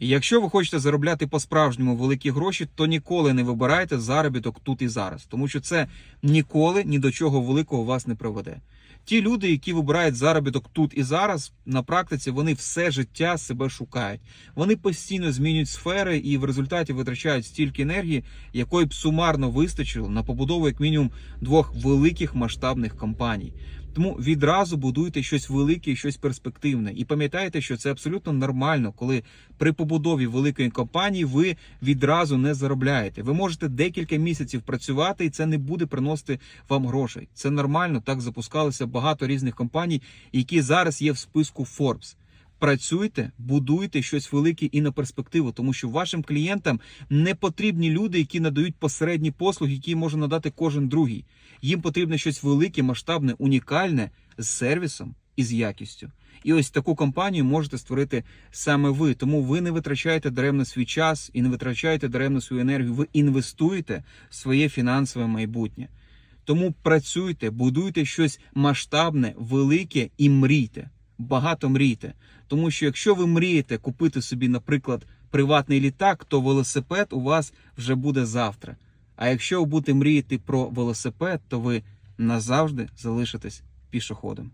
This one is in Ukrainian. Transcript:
І Якщо ви хочете заробляти по-справжньому великі гроші, то ніколи не вибирайте заробіток тут і зараз, тому що це ніколи ні до чого великого вас не приведе. Ті люди, які вибирають заробіток тут і зараз, на практиці вони все життя себе шукають. Вони постійно змінюють сфери і в результаті витрачають стільки енергії, якої б сумарно вистачило на побудову як мінімум двох великих масштабних компаній. Тому відразу будуйте щось велике, щось перспективне. І пам'ятайте, що це абсолютно нормально, коли при побудові великої компанії ви відразу не заробляєте. Ви можете декілька місяців працювати, і це не буде приносити вам грошей. Це нормально. Так запускалося багато різних компаній, які зараз є в списку Forbes. Працюйте, будуйте щось велике і на перспективу, тому що вашим клієнтам не потрібні люди, які надають посередні послуги, які може надати кожен другий. Їм потрібно щось велике, масштабне, унікальне з сервісом і з якістю. І ось таку компанію можете створити саме ви. Тому ви не витрачаєте даремно свій час і не витрачаєте даремно свою енергію. Ви інвестуєте в своє фінансове майбутнє. Тому працюйте, будуйте щось масштабне, велике і мрійте. Багато мрійте. Тому що якщо ви мрієте купити собі, наприклад, приватний літак, то велосипед у вас вже буде завтра. А якщо ви будете мріяти про велосипед, то ви назавжди залишитесь пішоходом.